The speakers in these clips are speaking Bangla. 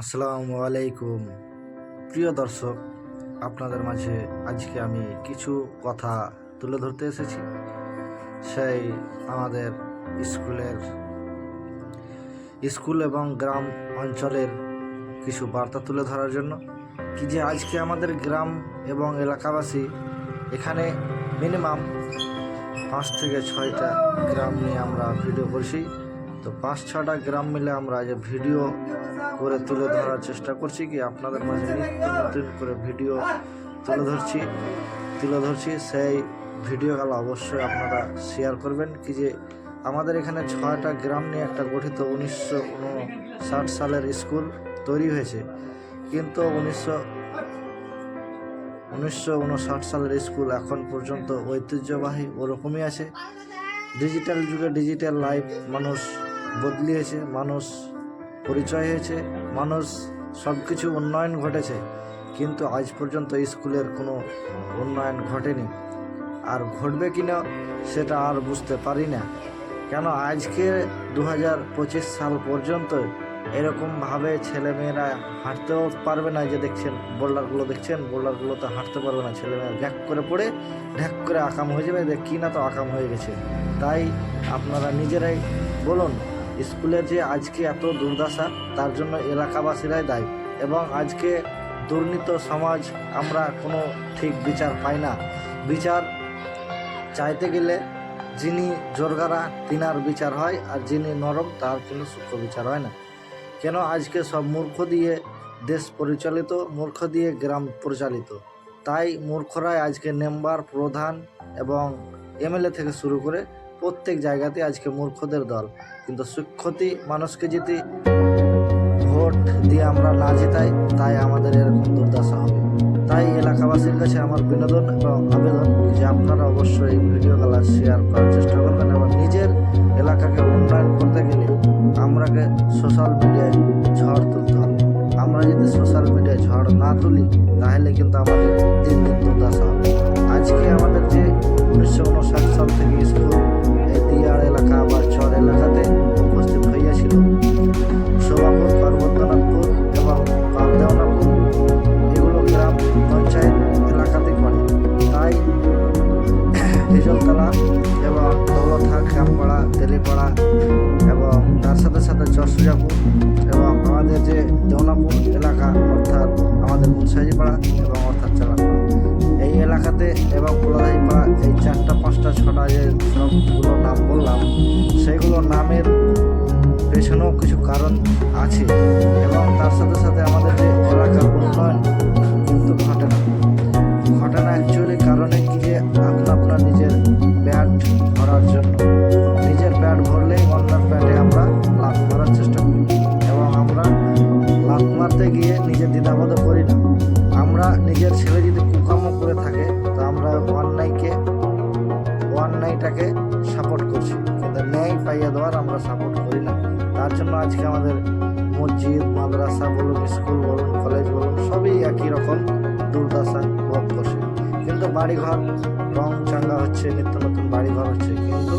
আসসালামু আলাইকুম। প্রিয় দর্শক, আপনাদের মাঝে আজকে আমি কিছু কথা তুলে ধরতে এসেছি। সেই আমাদের স্কুলের, স্কুল এবং গ্রাম অঞ্চলের কিছু বার্তা তুলে ধরার জন্য কি যে আজকে আমাদের গ্রাম এবং এলাকাবাসী এখানে মিনিমাম পাঁচ থেকে ছয়টা গ্রাম নিয়ে আমরা ভিডিও করছি। তো পাঁচ ছটা গ্রাম মিলে আমরা যে ভিডিও করে তুলে ধরার চেষ্টা করছি কি আপনাদের মাঝে নিত্য নতুন করে ভিডিও তুলে ধরছি তুলে ধরছি। সেই ভিডিওগুলো অবশ্যই আপনারা শেয়ার করবেন কি যে আমাদের এখানে ছয়টা গ্রাম নিয়ে একটা গঠিত উনিশশো ষাট সালের স্কুল তৈরি হয়েছে। কিন্তু উনিশশো উনিশশো সালের স্কুল এখন পর্যন্ত ঐতিহ্যবাহী ওরকমই আছে। ডিজিটাল যুগে ডিজিটাল লাইফ মানুষ বদলিয়েছে মানুষ পরিচয় হয়েছে, মানুষ সব কিছু উন্নয়ন ঘটেছে। কিন্তু আজ পর্যন্ত স্কুলের কোনো উন্নয়ন ঘটেনি। আর ঘটবে কি না সেটা আর বুঝতে পারি না। কেন আজকে দু হাজার পঁচিশ সাল পর্যন্ত এরকমভাবে ছেলেমেয়েরা হাঁটতেও পারবে না যে দেখছেন বোল্ডারগুলো দেখছেন বোল্ডারগুলো তো হাঁটতে পারবে না, ছেলেমেয়েরা ঢ্যাক করে পড়ে, ঢ্যাক করে আকাম হয়ে যাবে কি না তো আকাম হয়ে গেছে। তাই আপনারা নিজেরাই বলুন স্কুলের যে আজকে এত দুর্দশা, তার জন্য এলাকাবাসীরাই দায়ী। এবং আজকে দুর্নীত সমাজ আমরা কোনো ঠিক বিচার পাই না। বিচার চাইতে গেলে যিনি জোরগারা, তিনার বিচার হয়, আর যিনি নরম, তার কিন্তু সূক্ষ্ম বিচার হয় না। কেন আজকে সব মূর্খ দিয়ে দেশ পরিচালিত, মূর্খ দিয়ে গ্রাম পরিচালিত? তাই মূর্খরাই আজকে মেম্বার, প্রধান এবং এমএলএ থেকে শুরু করে প্রত্যেক জায়গাতে আজকে মূর্খদের দল। কিন্তু সুক্ষতি মানুষকে যদি ভোট দিয়ে আমরা না জেতাই, তাই আমাদের এরকম দুর্দশা হবে। তাই এলাকাবাসীর কাছে আমার বিনোদন এবং আবেদন যে আপনারা অবশ্যই এই ভিডিওগুলো শেয়ার করার চেষ্টা করবেন এবং নিজের এলাকাকে উন্নয়ন করতে গেলে আমরাকে সোশ্যাল মিডিয়ায় ঝড় তুলতে হবে। আমরা যদি সোশ্যাল মিডিয়ায় ঝড় না তুলি, তাহলে কিন্তু আমাদের দিন দিন দুর্দশা হবে। আজকে আমাদের যে উনিশশো উনষাট সাল থেকে স্কুল দিয়ার এলাকা বা চর এলাকাতে উপস্থিত হইয়াছিল। শোভাপুর পার্বত্যনাথপুর এবং পারদেওনাপুর এগুলো গ্রাম পঞ্চায়েত এলাকাতে পড়ে। তাই হিজলতলা এবং দৌলতহাট গ্রামপাড়া তেলিপাড়া এবং তার সাথে সাথে চরসুজাপুর এবং আমাদের যে দেওনাপুর এলাকা, অর্থাৎ আমাদের মুন্সাইজিপাড়া এবং অর্থাৎ চালাপাড়া এই এলাকাতে এবং পোলাদাইপাড়া এই চারটা, পাঁচটা, ছটা যে সবগুলো বললাম সেইগুলো নামের পেছনেও কিছু কারণ আছে এবং তার সাথে সাথে আমাদের যে এলাকার উন্নয়ন কিন্তু ঘটে না। ঘটে না অ্যাকচুয়ালি কারণে কি যে আপনা আপনার নিজের ব্যাট ভরার জন্য। নিজের ব্যাট ভরলেই অন্যের ব্যাটে আমরা লাভ মারার চেষ্টা করি এবং আমরা লাভ মারতে গিয়ে নিজের দ্বিধাবোধ করি না। আমরা নিজের ছেলে যদি কুকাম করে থাকে, তো আমরা অন্যায়টাকে সাপোর্ট করছি। কিন্তু ন্যায় পাইয়ে দেওয়ার আমরা সাপোর্ট করি না। তার জন্য আজকে আমাদের মসজিদ, মাদ্রাসা বলুন স্কুল বলুন কলেজ বলুন, সবই একই রকম দুর্দশা ভোগ করছে। কিন্তু বাড়িঘর রং চাঙ্গা হচ্ছে, নিত্য নতুন বাড়িঘর হচ্ছে, কিন্তু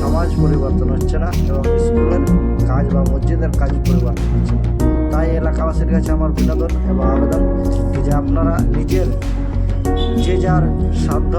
সমাজ পরিবর্তন হচ্ছে না এবং স্কুলের কাজ বা মসজিদের কাজ পরিবর্তন হচ্ছে না। তাই এলাকাবাসীর কাছে আমার বিনোদন এবং আবেদন যে আপনারা নিজের যে যার সাধ্য